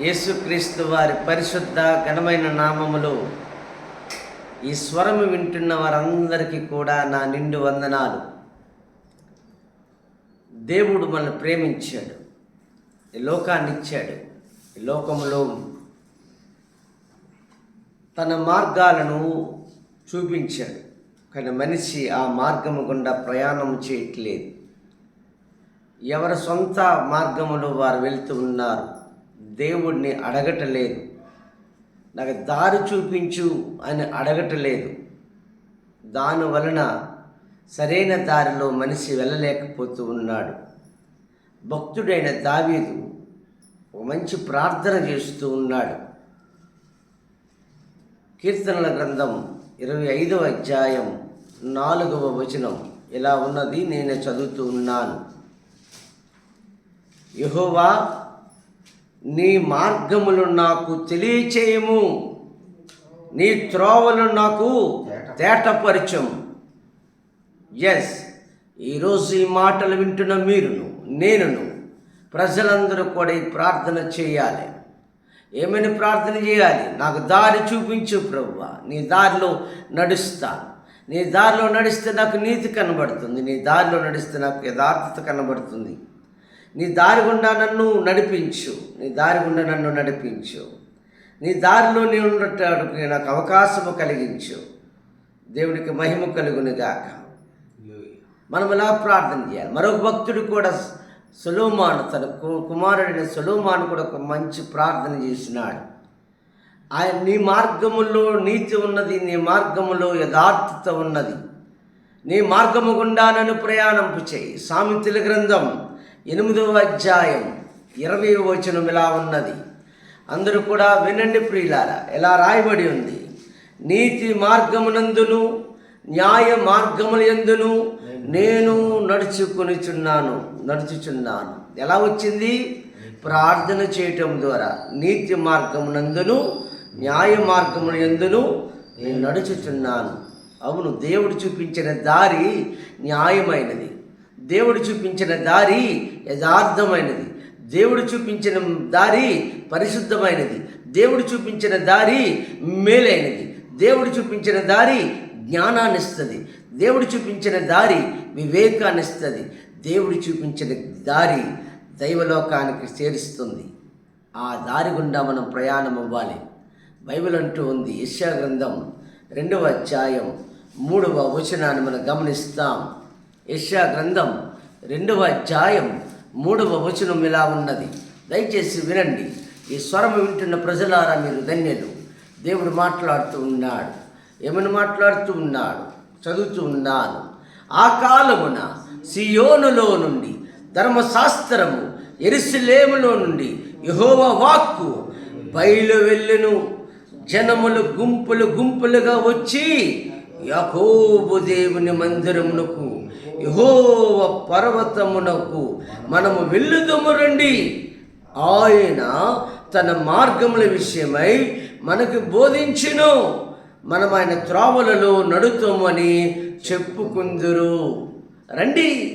యేసుక్రీస్తు వారి పరిశుద్ధ ఘనమైన నామములో. ఈ స్వరము వింటున్న వారందరికీ కూడా నా నిండు వందనాలు. దేవుడు మనల్ని ప్రేమించాడు. ఈ లోకాన్ని ఇచ్చాడు. ఈ లోకంలో తన మార్గాలను చూపించాడు. కానీ మనిషి ఆ మార్గము గుండా ప్రయాణం చేయట్లేదు. ఎవరి సొంత మార్గములో వారు వెళ్తూ ఉన్నారు? దేవుణ్ణి అడగటలేదు. నాకు దారి చూపించు అని అడగటలేదు. దాని వలన సరైన దారిలో మనిషి వెళ్ళలేకపోతూ ఉన్నాడు. భక్తుడైన దావీదు ఒక మంచి ప్రార్థన చేస్తూ ఉన్నాడు. కీర్తనల గ్రంథం ఇరవై ఐదవ అధ్యాయం నాలుగవ వచనం ఇలా ఉన్నది నేను చదువుతూ ఉన్నాను. యహోవా నీ మార్గములు నాకు తెలియచేయము. నీ త్రోవలు నాకు తేటపరచము. ఎస్ ఈరోజు ఈ మాటలు వింటున్న మీరును నేనును. ప్రజలందరూ కూడా ఈ ప్రార్థన చేయాలి. ఏమని ప్రార్థన చేయాలి? నాకు దారి చూపించు ప్రభువ నీ దారిలో నడుస్తాను. నీ దారిలో నడిస్తే నాకు నీతి కనబడుతుంది. నీ దారిలో నడిస్తే నాకు యథార్థత కనబడుతుంది. నీ దారి గుండా నన్ను నడిపించు. నీ దారి గుండా నన్ను నడిపించు. నీ దారిలో నీ ఉండటానికి నాకు అవకాశము కలిగించు. దేవునికి మహిమ కలుగును గాక మనం ఇలా ప్రార్థన చేయాలి? మరొక భక్తుడు కూడా సులోమాను తన కుమారుడైన సులోమాను కూడా ఒక మంచి ప్రార్థన చేసినాడు. ఆయన నీ మార్గములో నీతి ఉన్నది నీ మార్గములో యథార్థత ఉన్నది. నీ మార్గము గుండా నన్ను ప్రయాణంపు చేయి. సామెతల గ్రంథం ఎనిమిదవ అధ్యాయం ఇరవై వచనం ఇలా ఉన్నది. అందరూ కూడా వినండి ప్రియులారా ఎలా రాయబడి ఉంది? నీతి మార్గమునందును న్యాయ మార్గముల ఎందును నేను నడుచుకొనిచున్నాను నడుచుచున్నాను. ఎలా వచ్చింది? ప్రార్థన చేయటం ద్వారా. నీతి మార్గమునందును న్యాయ మార్గముల ఎందును నేను నడుచుచున్నాను. అవును దేవుడు చూపించిన దారి న్యాయమైనది. దేవుడు చూపించిన దారి యథార్థమైనది. దేవుడు చూపించిన దారి పరిశుద్ధమైనది. దేవుడు చూపించిన దారి మేలైనది. దేవుడు చూపించిన దారి జ్ఞానాన్ని ఇస్తుంది. దేవుడు చూపించిన దారి వివేకాన్ని ఇస్తుంది. దేవుడు చూపించిన దారి దైవలోకానికి చేరుస్తుంది. ఆ దారి గుండా మనం ప్రయాణం అవ్వాలి. బైబిల్ అంటూ ఉంది యెషయా గ్రంథం రెండవ అధ్యాయం మూడవ వచనాన్ని మనం గమనిస్తాం. యష్యా గ్రంథం రెండవ అధ్యాయం మూడవ వచనం ఇలా ఉన్నది. దయచేసి వినండి. ఈ స్వరం వింటున్న ప్రజలారా మీరు ధన్యులు. దేవుడు మాట్లాడుతూ ఉన్నాడు. ఏమని మాట్లాడుతూ ఉన్నాడు? చదువుతూ ఉన్నాను. ఆ కాలమున సియోనులో నుండి ధర్మశాస్త్రము ఎరుసలేములో నుండి యహోవ వాక్కు బయలు వెళ్ళును. జనములు గుంపులు గుంపులుగా వచ్చి యాకోబు దేవుని మందిరమునకు యహోవ పర్వతమునకు మనము వెళ్ళుదము రండి. ఆయన తన మార్గముల విషయమై మనకు బోధించును. మనం ఆయన త్రోవలలో నడుతామని చెప్పుకుందురు. రండి.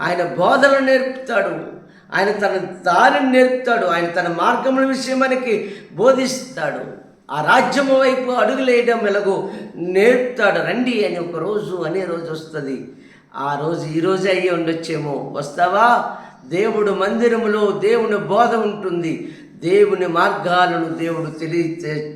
ఆయన బోధలు నేర్పుతాడు. ఆయన తన దారిని నేర్పుతాడు. ఆయన తన మార్గముల విషయం మనకి బోధిస్తాడు. ఆ రాజ్యము వైపు అడుగులేయడం ఎలాగో నేర్పుతాడు. రండి అని ఒక రోజు అనే రోజు వస్తుంది. ఆ రోజు ఈ రోజు అయ్యి ఉండొచ్చేమో. వస్తావా? దేవుడు మందిరములో దేవుని బోధ ఉంటుంది. దేవుని మార్గాలను దేవుడు తెలియ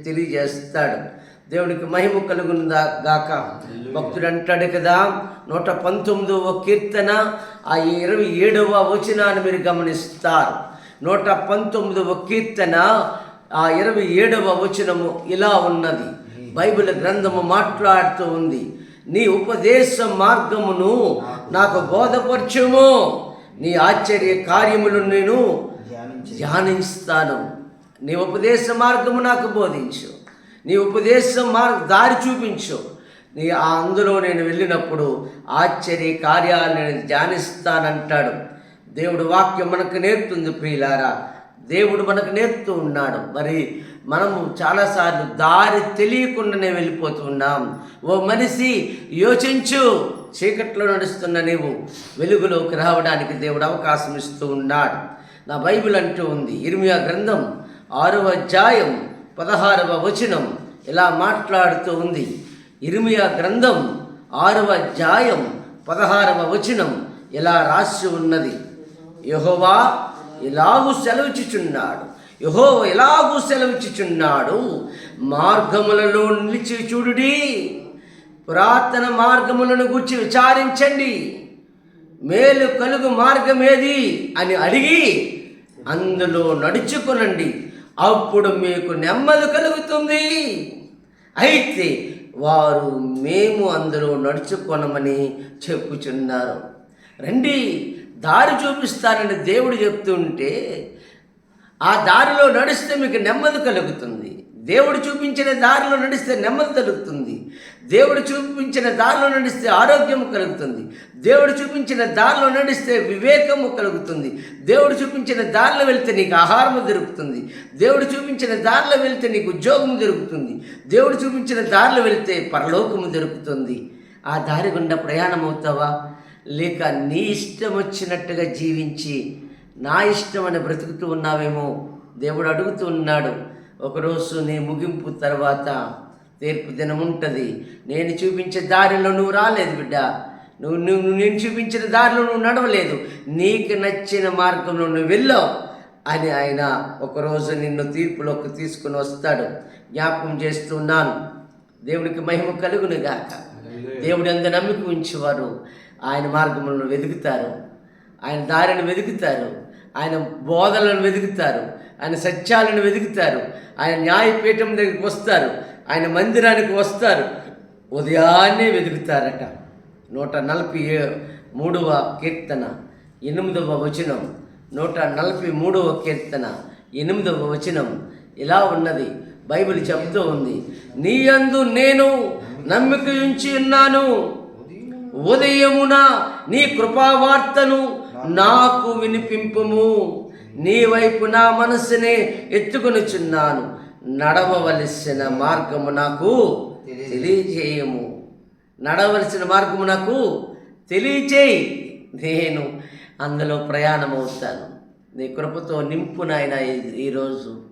తెలియజేస్తాడు. దేవునికి మహిమ కలుగుందా గాక. భక్తుడు అంటాడు కదా నూట పంతొమ్మిదవ కీర్తన ఆ ఇరవై ఏడవ వచనాన్ని మీరు గమనిస్తారు. నూట పంతొమ్మిదవ కీర్తన ఆ ఇరవై ఏడవ వచనము ఇలా ఉన్నది. బైబిల్ గ్రంథము మాట్లాడుతూ ఉంది. నీ ఉపదేశ మార్గమును నాకు బోధపరచుము. నీ ఆశ్చర్య కార్యములు నేను ధ్యానిస్తాను. నీ ఉపదేశ మార్గము నాకు బోధించు. నీ ఉపదేశం మార్గ దారి చూపించు. నీ ఆ అందులో నేను వెళ్ళినప్పుడు ఆశ్చర్య కార్యాలు నేను ధ్యానిస్తానంటాడు. దేవుడు వాక్యం మనకు నేర్పుతుంది ప్రియులారా. దేవుడు మనకు నేర్పుతూ ఉన్నాడు. మరి మనము చాలాసార్లు దారి తెలియకుండానే వెళ్ళిపోతున్నాం ఓ మనిషి యోచించు చీకట్లో నడుస్తున్న నీవు వెలుగులోకి రావడానికి దేవుడు అవకాశం ఇస్తూ ఉన్నాడు. నా బైబిల్ అంటూ ఉంది. ఇర్మియా గ్రంథం ఆరవ అధ్యాయం పదహారవ వచనం ఇలా మాట్లాడుతూ ఉంది. ఇర్మియా గ్రంథం ఆరవ అధ్యాయం పదహారవ వచనం ఇలా రాసి ఉన్నది. యహోవా ఇలాగు సెలవుచుచున్నాడు యహో ఎలాగూ సెలవిచ్చుచున్నాడు? మార్గములలో నిలిచి చూడుడి. పురాతన మార్గములను గురించి విచారించండి. మేలు కలుగు మార్గం ఏది అని అడిగి అందులో నడుచుకునండి. అప్పుడు మీకు నెమ్మది కలుగుతుంది. అయితే వారు మేము అందులో నడుచుకొనమని చెప్పుచున్నారు. రండి దారి చూపిస్తానని దేవుడు చెప్తుంటే ఆ దారిలో నడిస్తే మీకు నెమ్మది కలుగుతుంది. దేవుడు చూపించిన దారిలో నడిస్తే నెమ్మది కలుగుతుంది దేవుడు చూపించిన దారిలో నడిస్తే ఆరోగ్యం కలుగుతుంది. దేవుడు చూపించిన దారిలో నడిస్తే వివేకము కలుగుతుంది. దేవుడు చూపించిన దారిలో వెళ్తే నీకు ఆహారము దొరుకుతుంది. దేవుడు చూపించిన దారిలో వెళ్తే నీకు ఉద్యోగము దొరుకుతుంది. దేవుడు చూపించిన దారిలో వెళ్తే పరలోకము దొరుకుతుంది. ఆ దారి గుండా ప్రయాణం అవుతావా లేక నీ ఇష్టం వచ్చినట్టుగా జీవించి నా ఇష్టం అని బ్రతుకుతూ ఉన్నావేమో? దేవుడు అడుగుతూ ఉన్నాడు. ఒకరోజు నీ ముగింపు తర్వాత తీర్పు దినం ఉంటుంది నేను చూపించే దారిలో నువ్వు రాలేదు బిడ్డ. నువ్వు నువ్వు నేను చూపించిన దారిలో నువ్వు నడవలేదు. నీకు నచ్చిన మార్గంలో నువ్వు వెళ్ళావు అని ఆయన ఒకరోజు నిన్ను తీర్పులోకి తీసుకుని వస్తాడు. జ్ఞాపకం చేస్తున్నాను దేవుడికి మహిమ కలుగును గాక దేవుడి అందు నమ్మిక ఉంచేవారు. ఆయన మార్గములను వెతుకుతారు. ఆయన దారిని వెతుకుతారు. ఆయన బోధలను వెతుకుతారు. ఆయన సత్యాలను వెతుకుతారు. ఆయన న్యాయపీఠం దగ్గరికి వస్తారు. ఆయన మందిరానికి వస్తారు. ఉదయాన్నే వెతుకుతారట. నూట నలభై ఏ- మూడవ కీర్తన ఎనిమిదవ వచనం. నూట నలభై మూడవ కీర్తన ఎనిమిదవ వచనం. ఇలా ఉన్నది. బైబిల్ చెబుతూ ఉంది. నీ అందు నేను నమ్మిక ఉంచి ఉన్నాను. ఉదయమున నీ కృపావార్తను నాకు వినిపింపుము. నీ వైపు నా మనస్సునే ఎత్తుకొనుచున్నాను నడవవలసిన మార్గము నాకు తెలియజేయము. నడవలసిన మార్గము నాకు తెలియచేయి. నేను అందులో ప్రయాణం అవుతాను నీ కృపతో నింపు నాయన ఈ- ఈరోజు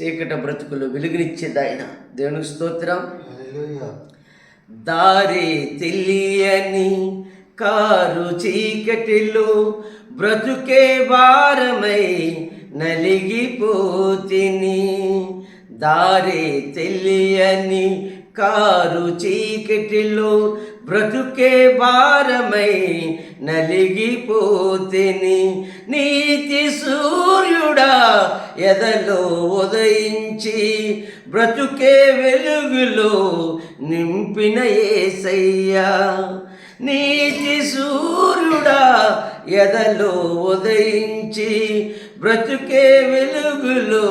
చీకట బ్రతుకులు వెలుగునిచ్చేదాయన. దేవునికి స్తోత్రం. దారి తెలియని కారు చీకటిలో బ్రతుకే భారమై నలిగిపోతిని. దారే తెలియని కారు చీకటిలో బ్రతుకే భారమై నలిగిపోతిని. నీతి సూర్యుడా ఎదలో ఉదయించి బ్రతుకే వెలుగులో నింపిన ఏసయ్యా. నీతి సూర్యుడా ఎదలో ఉదయించి బ్రతుకే వెలుగులో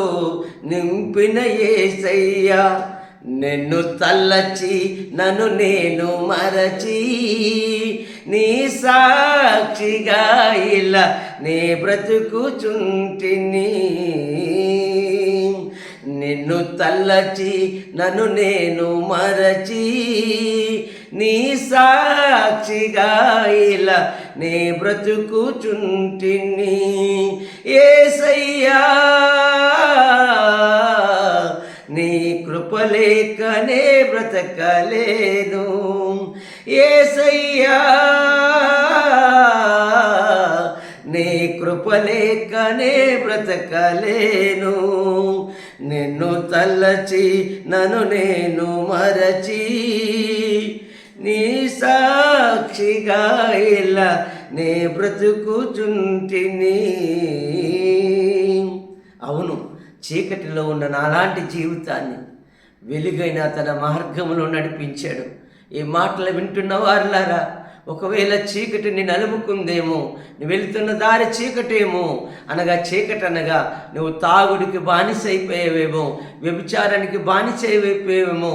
నింపిన ఏసయ్యా. నిన్ను తల్లచి నన్ను నేను మరచి నీ సాక్షిగా ఇలా నే బ్రతుకుచుంటిని. నిన్ను తల్లచి నన్ను నేను మరచి నీ సాక్షిగా ఇలా నే బ్రతుకుచుంటిని. ఏసయ్యా నీ కృపలేకనే బ్రతకలేను. ఏసయ్యా నీ కృపలేకనే బ్రతకలేను. నిన్ను తల్లచి నన్ను నేను మరచి. నీ సాక్షిగా ఇలా నే బ్రతుకుచుంటిని. అవును చీకటిలో ఉన్న నాలాంటి జీవితాన్ని వెలుగైన తన మార్గంలో నడిపించాడు. ఈ మాటలు వింటున్న వారులారా ఒకవేళ చీకటిని అలుముకుందేమో నువ్వు వెళుతున్న దారి చీకటేమో అనగా చీకటి అనగా నువ్వు తాగుడికి బానిస అయిపోయేవేమో వ్యభిచారానికి బానిస అయిపోయేవేమో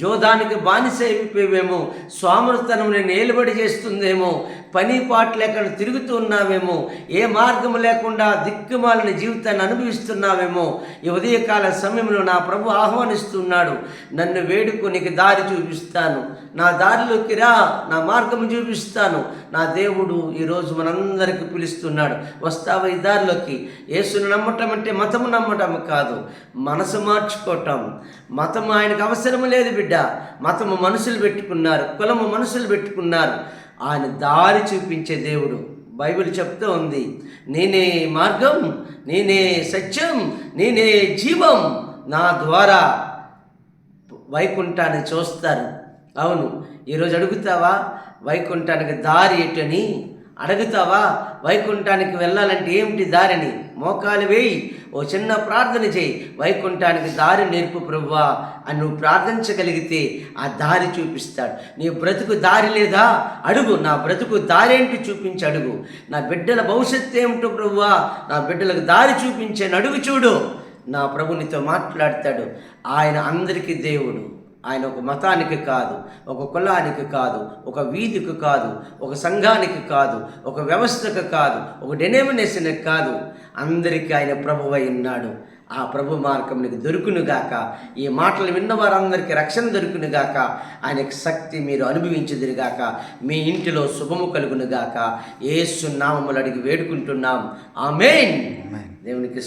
జోదానికి బానిస అయిపోయేవేమో స్వామృతనం నేను ఏలుబడి చేస్తుందేమో పని పాటు లేకుండా తిరుగుతూ ఉన్నావేమో ఏ మార్గం లేకుండా దిక్కుమాలిన జీవితాన్ని అనుభవిస్తున్నావేమో ఈ ఉదయకాల సమయంలో నా ప్రభు ఆహ్వానిస్తున్నాడు. నన్ను వేడుకొనికి దారి చూపిస్తాను. నా దారిలోకి రా నా మార్గం చూపిస్తాను. నా దేవుడు ఈరోజు మనందరికి పిలుస్తున్నాడు. వస్తావా ఈ దారిలోకి? యేసును నమ్మటం అంటే మతము నమ్మటం కాదు మనసు మార్చుకోవటం. మతము ఆయనకు అవసరం లేదు బిడ్డ. మతము మనుషులు పెట్టుకున్నారు కులము మనుషులు పెట్టుకున్నారు. ఆయన దారి చూపించే దేవుడు. బైబిల్ చెప్తూ ఉంది నేనే మార్గం నేనే సత్యం నేనే జీవం నా ద్వారా వైకుంఠాన్ని చూస్తారు. అవును ఈరోజు అడుగుతావా? వైకుంఠానికి దారి ఎటని? అడుగుతావా? వైకుంఠానికి వెళ్ళాలంటే ఏమిటి దారిని? మోకాలు వేయి ఓ చిన్న ప్రార్థన చేయి. వైకుంఠానికి దారి నేర్పు ప్రభువా అని నువ్వు ప్రార్థించగలిగితే ఆ దారి చూపిస్తాడు. నీ బ్రతుకు దారి లేదా? అడుగు. నా బ్రతుకు దారి ఏంటి చూపించి అడుగు. నా బిడ్డల భవిష్యత్తు ఏమిటో ప్రభువా నా బిడ్డలకు దారి చూపించే అడుగు చూడు. నా ప్రభునితో మాట్లాడతాడు. ఆయన అందరికీ దేవుడు. ఆయన ఒక మతానికి కాదు ఒక కులానికి కాదు ఒక వీధికి కాదు ఒక సంఘానికి కాదు ఒక వ్యవస్థకు కాదు ఒక డెనామినేషన్కి కాదు. అందరికీ ఆయన ప్రభువై ఉన్నాడు. ఆ ప్రభు మార్గం నీకు దొరుకునుగాక ఈ మాటలు విన్న వారందరికీ రక్షణ దొరుకునుగాక ఆయనకి శక్తి మీరు అనుభవించుదురుగాక మీ ఇంటిలో శుభము కలుగునుగాక ఏసు నామములు అడిగి వేడుకుంటున్నాం. ఆమెన్. దేవునికి